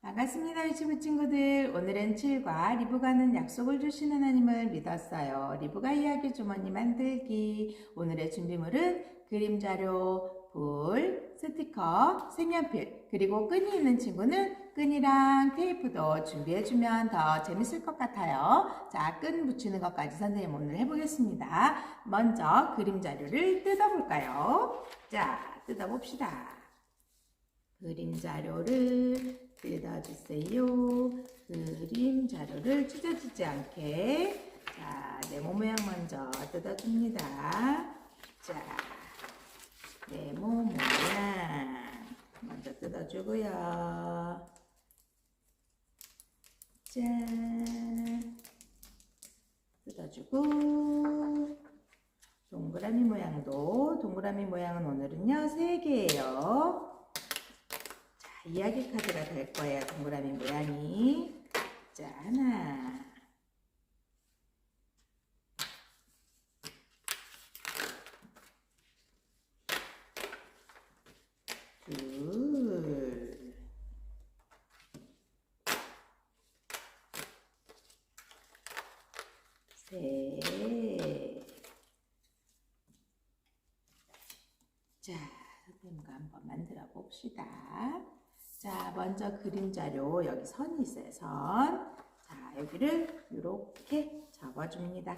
반갑습니다 유치부 친구들. 오늘은 7과 리브가 는 약속을 주신 하나님을 믿었어요. 리브가 이야기 주머니 만들기. 오늘의 준비물은 그림자료, 불, 스티커, 색연필 그리고 끈이 있는 친구는 끈이랑 테이프도 준비해주면 더 재밌을 것 같아요. 자 끈 붙이는 것까지 선생님 오늘 해보겠습니다. 먼저 그림자료를 뜯어볼까요? 자 뜯어봅시다. 그림 자료를 뜯어주세요. 그림 자료를 찢어지지 않게 자 네모 모양 먼저 뜯어줍니다. 자 네모 모양 먼저 뜯어주고요. 짠 뜯어주고 동그라미 모양도 동그라미 모양은 오늘은요 세 개예요. 자, 이야기 카드가 될 거예요. 동그라미 모양이. 자, 하나. 둘. 셋. 자, 선생님과 한번 만들어 봅시다. 자, 먼저 그림 자료 여기 선이 있어요. 선. 자, 여기를 이렇게 접어줍니다.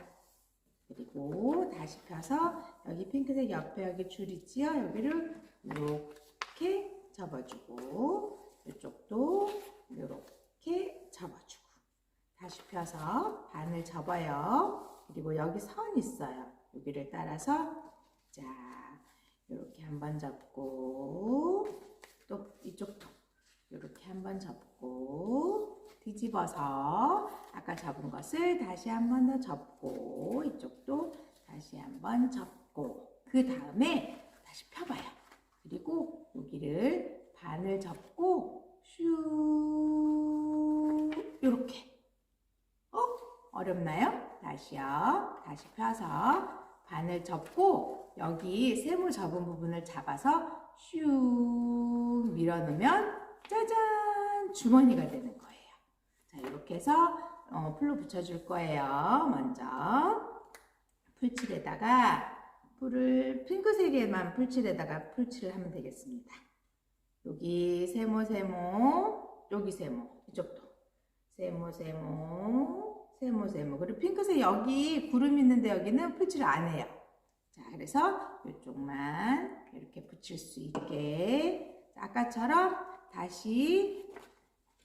그리고 다시 펴서 여기 핑크색 옆에 여기 줄 있지요? 여기를 이렇게 접어주고 이쪽도 이렇게 접어주고 다시 펴서 반을 접어요. 그리고 여기 선 있어요. 여기를 따라서 자 이렇게 한번 접고 또 이쪽도 이렇게 한번 접고 뒤집어서 아까 접은 것을 다시 한번 더 접고 이쪽도 다시 한번 접고 그 다음에 다시 펴봐요. 그리고 여기를 반을 접고 슈 이렇게 어? 어렵나요? 다시요. 다시 펴서 반을 접고 여기 세모 접은 부분을 잡아서 슉 밀어넣으면 짜잔 주머니가 되는 거예요. 자 이렇게 해서 어, 풀로 붙여줄 거예요. 먼저 풀칠에다가 풀을 핑크색에만 풀칠에다가 풀칠을 하면 되겠습니다. 여기 세모 세모 여기 세모 이쪽도 세모 세모 세모 세모 그리고 핑크색 여기 구름 있는데 여기는 풀칠을 안 해요. 자 그래서 이쪽만 이렇게 붙일 수 있게 아까처럼 다시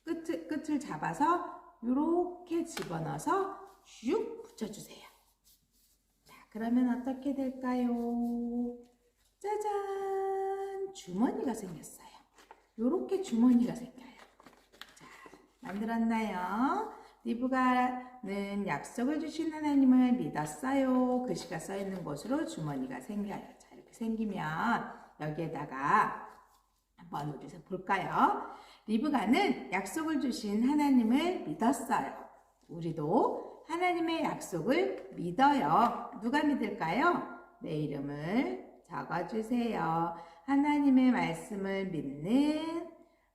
끝을, 끝을 잡아서 이렇게 집어넣어서 슉 붙여주세요. 자, 그러면 어떻게 될까요? 짜잔! 주머니가 생겼어요. 이렇게 주머니가 생겨요. 자, 만들었나요? 리브가는 약속을 주신 하나님을 믿었어요. 글씨가 써있는 곳으로 주머니가 생겨요. 자, 이렇게 생기면 여기에다가 한번 우리 볼까요? 리브가는 약속을 주신 하나님을 믿었어요. 우리도 하나님의 약속을 믿어요. 누가 믿을까요? 내 이름을 적어주세요. 하나님의 말씀을 믿는,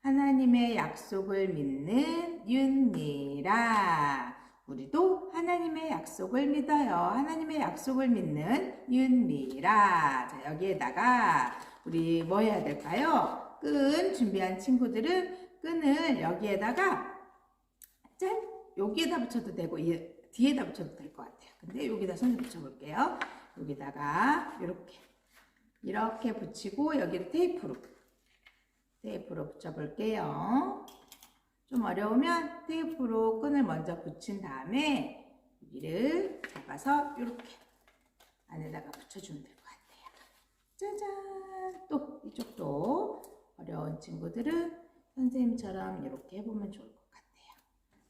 하나님의 약속을 믿는 윤미라. 우리도 하나님의 약속을 믿어요. 하나님의 약속을 믿는 윤미라. 자, 여기에다가 우리 뭐 해야 될까요? 끈 준비한 친구들은 끈을 여기에다가 짠! 여기에다 붙여도 되고 뒤에다 붙여도 될 것 같아요. 근데 여기다 손을 붙여볼게요. 여기다가 이렇게 이렇게 붙이고 여기를 테이프로 테이프로 붙여볼게요. 좀 어려우면 테이프로 끈을 먼저 붙인 다음에 여기를 잡아서 이렇게 안에다가 붙여주면 될 것 같아요. 짜잔! 또 이쪽도 어려운 친구들은 선생님처럼 이렇게 해보면 좋을 것 같아요.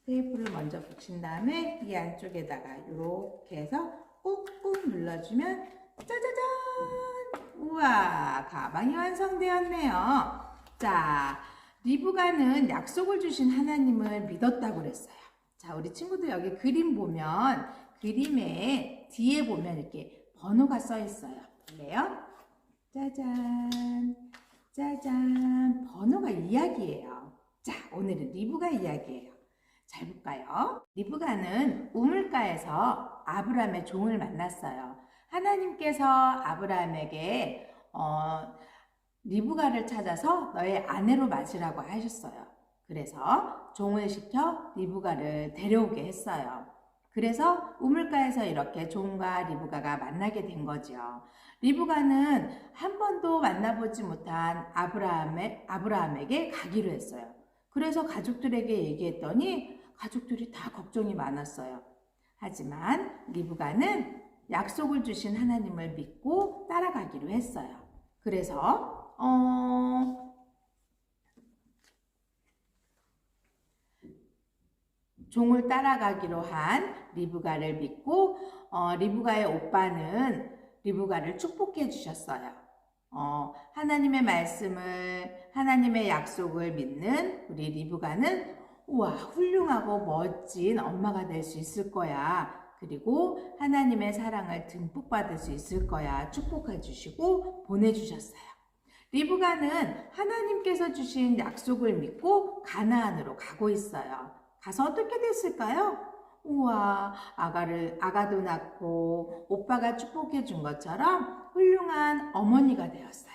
테이프를 먼저 붙인 다음에 이 안쪽에다가 이렇게 해서 꾹꾹 눌러주면 짜자잔! 우와! 가방이 완성되었네요. 자, 리브가는 약속을 주신 하나님을 믿었다고 그랬어요. 자, 우리 친구들 여기 그림 보면 그림에 뒤에 보면 이렇게 번호가 써 있어요. 볼래요? 짜잔. 짜잔. 번호가 이야기예요. 자, 오늘은 리브가 이야기예요. 잘 볼까요? 리브가는 우물가에서 아브라함의 종을 만났어요. 하나님께서 아브라함에게 어, 리브가를 찾아서 너의 아내로 맞으라고 하셨어요. 그래서 종을 시켜 리브가를 데려오게 했어요. 그래서 우물가에서 이렇게 종과 리브가가 만나게 된 거죠. 리브가는 한 번도 만나보지 못한 아브라함의, 아브라함에게 가기로 했어요. 그래서 가족들에게 얘기했더니 가족들이 다 걱정이 많았어요. 하지만 리브가는 약속을 주신 하나님을 믿고 따라가기로 했어요. 그래서 어, 종을 따라가기로 한 리브가를 믿고 어, 리브가의 오빠는 리브가를 축복해 주셨어요. 어, 하나님의 말씀을 하나님의 약속을 믿는 우리 리브가는 우와 훌륭하고 멋진 엄마가 될 수 있을 거야. 그리고 하나님의 사랑을 듬뿍 받을 수 있을 거야. 축복해 주시고 보내주셨어요. 리브가는 하나님께서 주신 약속을 믿고 가나안으로 가고 있어요. 가서 어떻게 됐을까요? 우와, 아가를, 아가도 낳고 오빠가 축복해 준 것처럼 훌륭한 어머니가 되었어요.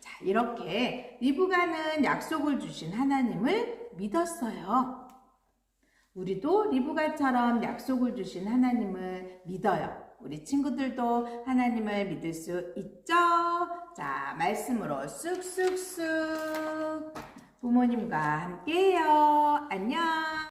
자, 이렇게 리브가는 약속을 주신 하나님을 믿었어요. 우리도 리브가처럼 약속을 주신 하나님을 믿어요. 우리 친구들도 하나님을 믿을 수 있죠? 자, 말씀으로 쑥쑥쑥 부모님과 함께해요. 안녕.